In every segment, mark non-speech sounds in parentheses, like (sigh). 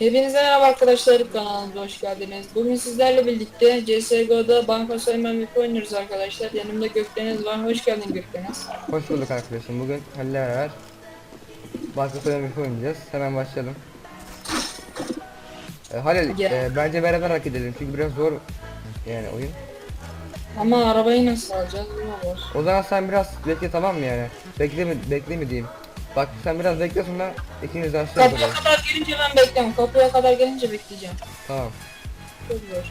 Hepinize merhaba arkadaşlar kanalımıza hoş geldiniz. Bugün sizlerle birlikte CSGO'da banka soyma mülkü oynuyoruz arkadaşlar. Yanımda Gökdeniz var. Hoş geldin Gökdeniz. Hoş bulduk arkadaşım. Bugün Halil'le beraber Banka Soyunmuş oynayacağız. Hemen başlayalım. Ee, Halil, Gel. e, bence beraber hareket edelim çünkü biraz zor yani oyun. Ama arabayı nasıl alacağız? O zaman sen biraz bekle tamam mı yani? Bekle mi, bekle mi diyeyim. Bak sen biraz bekle sonra ikimiz de aşağı Kapıya yapalım. kadar gelince ben beklemem. Kapıya kadar gelince bekleyeceğim. Tamam. Çok zor.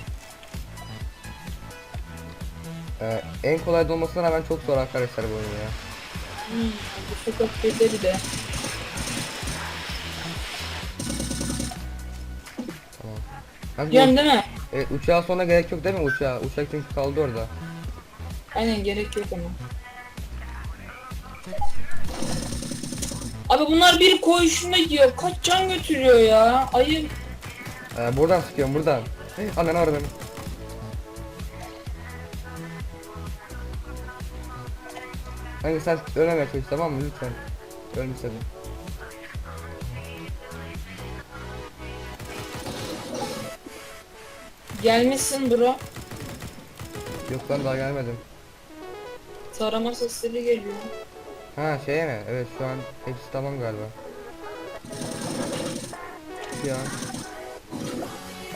Ee, en kolay dolmasına rağmen çok zor arkadaşlar bu oyun ya. Hmm, bu sokak bedeli de. Tamam. Kanka, Diyorsun değil mi? evet, uçağa sonra gerek yok değil mi uçağa? Uçak çünkü kaldı orada. Aynen gerek yok ama. Abi bunlar bir koyuşunda yiyor. Kaç can götürüyor ya? Ayı Ee, buradan sıkıyorum buradan. Hey, Anan oradan. Kanka sen ölmemeye çalış tamam mı lütfen. Ölme sakın. gelmişsin bro. Yok lan daha gelmedim. Tarama sesleri geliyor. Ha şeye mi? Evet şu an hepsi tamam galiba. Ya.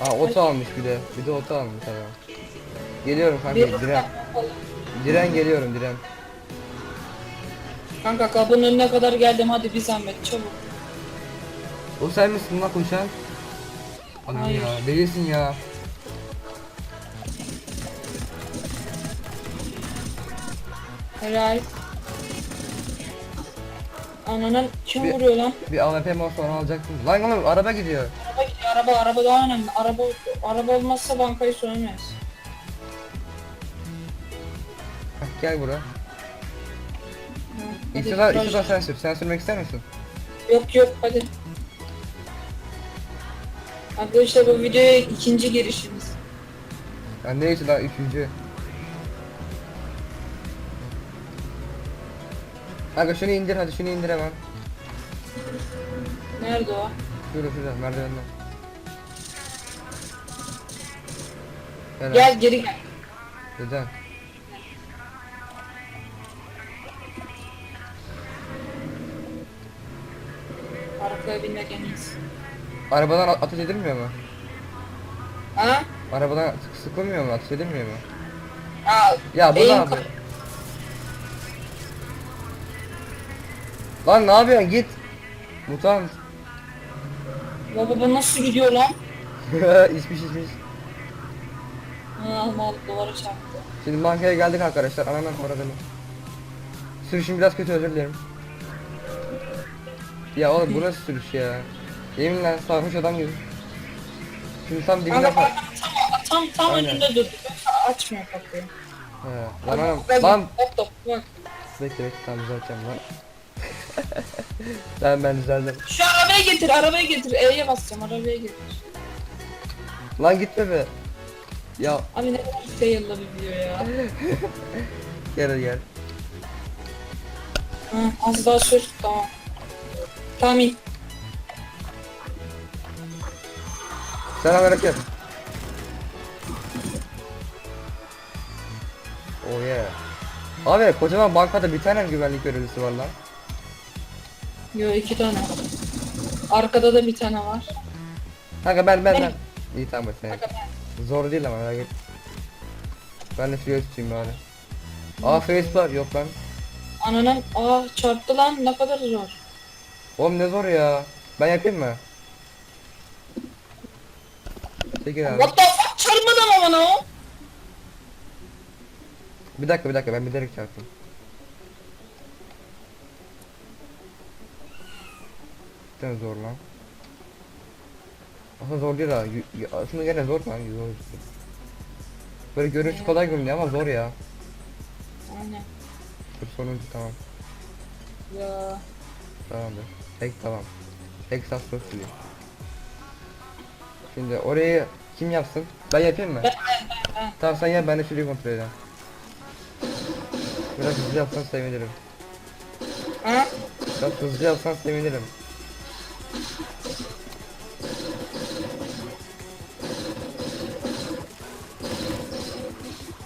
Aa oto almış bir de. Bir de oto almış adam. Geliyorum kanka diren. Diren geliyorum diren. Kanka kapının önüne kadar geldim hadi bir zahmet çabuk. O sen misin lan koşan? Anam Hayır. ya delisin ya. Helal. Ananın kim Bir- vuruyor lan? Bir AWP olsa onu alacaktım. Lan oğlum araba gidiyor. Araba gidiyor araba araba daha önemli. Araba araba olmazsa bankayı soyamayız. Gel bura. Hadi, İstiyorsan, viraj- istiyorsan sen sür. Sen sürmek ister misin? Yok yok hadi. Arkadaşlar bu videoya ikinci girişimiz. Ben neyse daha üçüncü. Kanka şunu indir hadi şunu indir hemen. Nerede o? Şurada şurada merdivenden. Helal. Gel geri gel. Neden? Arkaya binmek en iyisi. Arabadan ateş edilmiyor mu? Ha? Arabadan sık- sıkılmıyor mu? Ateş edilmiyor mu? Aa, Ya bu ne eğim yapıyor? Lan ne yapıyorsun git. Mutant. Baba bu nasıl gidiyor lan? (laughs) içmiş içmiş. Ha mal duvara çarptı. Şimdi bankaya geldik arkadaşlar. Anandan paradanı. Sürüşüm biraz kötü özür dilerim. Ya oğlum bu nasıl sürüş ya? Yeminle sarhoş adam gibi. Şimdi tam Kanka fa- bak, tam tam tam Aynen. önünde durdu. Açmıyor kapıyı. He. Lan Bak, lan. Bak. Bekle bekle tam düzelteceğim lan. (laughs) ben ben düzeldim. Şu arabayı getir, arabayı getir. E'ye basacağım, arabaya getir. Lan gitme be. Ya Abi ne kadar fail'lı bir video ya. (laughs) gel gel. Hı, az daha sür, tamam. Tamam in. Selamünaleyküm. Oh yeah. Abi kocaman bankada bir tane mi güvenlik görevlisi var lan? Yo iki tane. Arkada da bir tane var. Kanka ben ben ben. İyi tamam sen. Kanka ben. Zor değil ama merak et. Ben de şuraya tutayım bari. Aa face var yok lan. Ananın, aa çarptı lan ne kadar zor. Oğlum ne zor ya. Ben yapayım mı? Çekil abi. What the fuck çarpmadı ama bana o. Bir dakika bir dakika ben bilerek çarptım. Cidden zor lan. Aslında zor değil ha. Aslında gene zor lan. Zor. Böyle görünüş kolay görünüyor ama zor ya. Aynen. Dur sonuncu tamam. Ya. Tamamdır. Tek tamam. Tek sas çok sürüyor. Şimdi orayı kim yapsın? Ben yapayım mı? Ben, ben, ben, ben. Tamam sen yap ben de şurayı kontrol edeyim. Biraz hızlı yapsan sevinirim. Ha? Biraz hızlı yapsan sevinirim.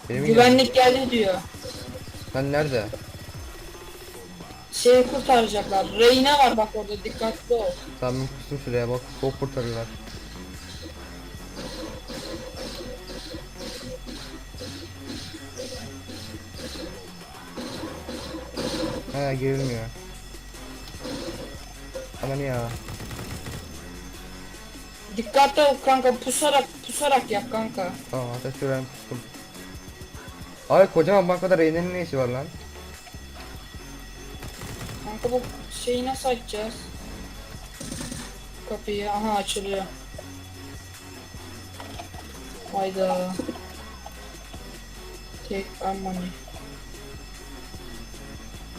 Benim Güvenlik geldi diyor. Lan nerede? Şeyi kurtaracaklar. Reyne var bak orada dikkatli ol. Tamam kusur şuraya bak. Çok kurtarırlar. Ha girilmiyor. Aman ya. Dikkatli ol kanka pusarak pusarak yap kanka. Tamam ateş gören kustum. Abi kocaman bankada reynenin ne işi var lan? Kanka bu şeyi nasıl açacağız? Kapıyı aha açılıyor. Hayda. Tek.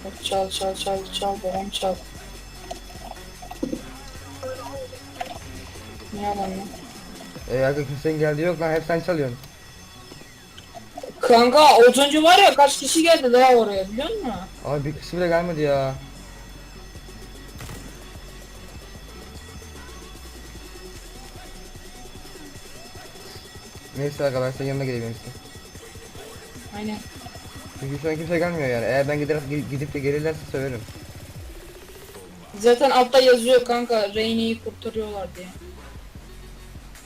Bak çal çal çal çal babam çal. Ne yalan lan? E aga kimsenin geldi yok lan hep sen çalıyorsun. Kanka az önce var ya kaç kişi geldi daha oraya biliyor musun? Abi bir kişi bile gelmedi ya. Neyse aga ben senin yanına geleyim en iyisi. Aynen. Çünkü şu an kimse gelmiyor yani. Eğer ben gider, gidip de gelirlerse söylerim. Zaten altta yazıyor kanka Reyne'yi kurtarıyorlar diye.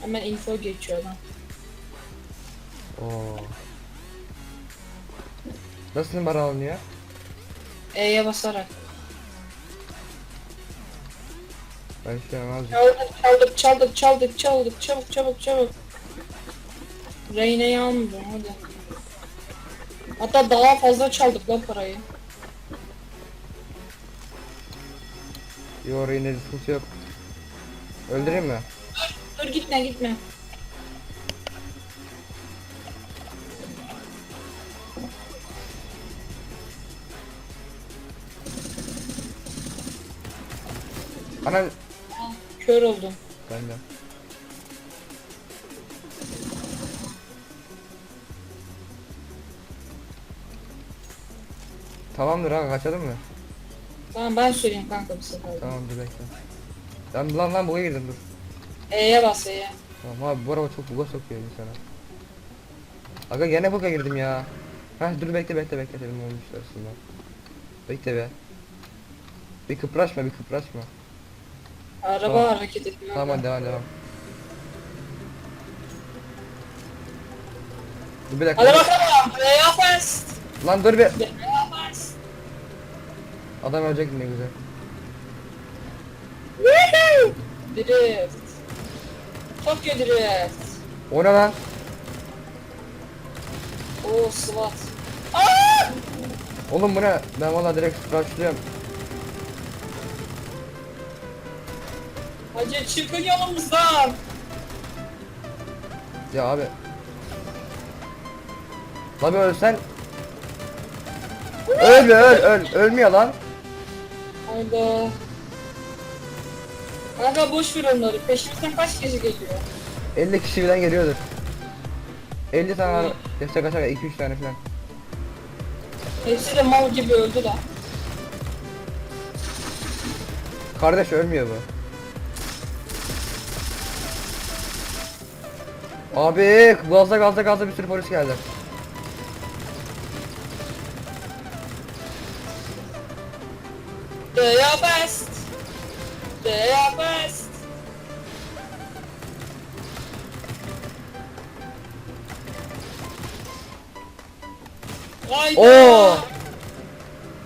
Hemen info geçiyor lan. Oo. Nasıl numara alınıyor? E'ye basarak. Ben şu an. Çaldık çaldık çaldık çaldık çaldık çabuk çabuk çabuk. Reyne'yi almayacağım hadi. Hatta daha fazla çaldık lan parayı. Yo yine sıkıntı yok. Öldüreyim mi? Dur gitme gitme. Ana Kör oldum. ben de. Tamamdır abi kaçalım mı? Tamam ben söyleyeyim kanka bir sefer. Tamam dur bekle. Lan lan lan buga girdim dur. E'ye bas E'ye. Tamam abi bu araba çok buga sokuyor insana. Aga gene buga girdim ya. Heh dur bekle bekle bekle dedim olmuşlar aslında. Bekle be. Bir kıpraşma bir kıpraşma. Araba Tamam. hareket etmiyor. Tamam hadi devam devam. Dur bir dakika. Hadi bakalım. E'ye bas. Lan dur bir. E'ye bas. Adam ölecek ne güzel. Woohoo! Drift. Tokyo Drift. O ne lan? Oo SWAT. Aa! Oğlum bu ne? Ben valla direkt crushlıyorum. Hacı çıkın yolumuzdan. Ya abi. Lan bir ölsen. Öl öl öl. Ölmüyor lan. Hayda. Kanka boş ver onları. Peşimizden kaç kişi geliyor? 50 kişi birden geliyordur. 50 tane var. Destek açar 2-3 tane falan. Hepsi de mal gibi öldü lan. Kardeş ölmüyor bu. Abi gazda gazda gazda bir sürü polis geldi. They are best. Are best. Hayda. Oo.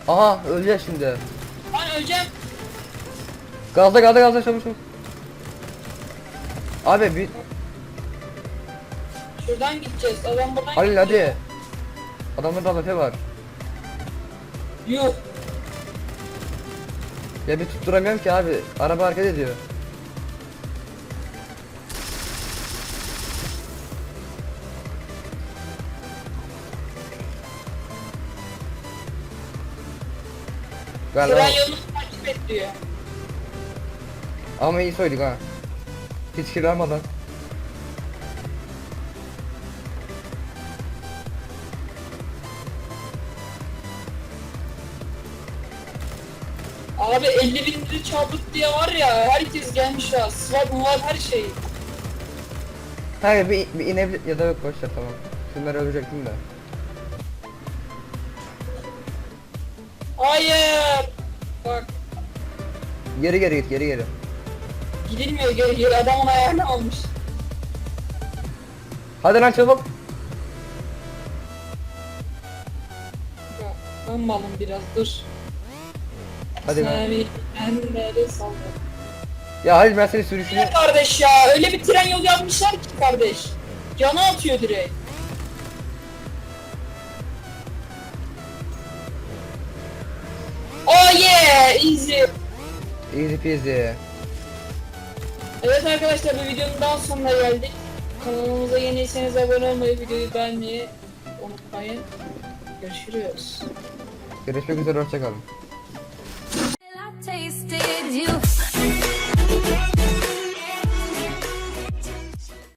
Aha öleceğiz şimdi. Ben öleceğim. Gazda gazda gazda çabuk çabuk. Abi bir Şuradan gideceğiz. Adam buradan Halil gidiyor. hadi. Adamın da lafe var. Yuh. Ya bir tutturamıyorum ki abi. Araba hareket ediyor. Galiba Şuradan yolunu takip et diyor. ama iyi soyduk ha. Hiç kirlamadan. Abi 50 bin lira çaldık diye var ya herkes gelmiş ya. SWAT var her şey. Hayır bir, bir inebilir ya da yok boşver tamam. Şunları ölecektim de. Hayır. Bak Geri geri git geri geri. gidilmiyor geri geri adamın ayağını almış. Hadi lan çabuk. Ya, ben malım biraz dur. Hadi lan. Saldım. Ya Halil ben seni sürüşünü... Kardeş ya öyle bir tren yolu yapmışlar ki kardeş. Cana atıyor direkt. Peasy. Evet arkadaşlar bir videonun daha sonuna geldik. Kanalımıza yeniyseniz abone olmayı, videoyu beğenmeyi unutmayın. Görüşürüz. Görüşmek üzere hoşçakalın.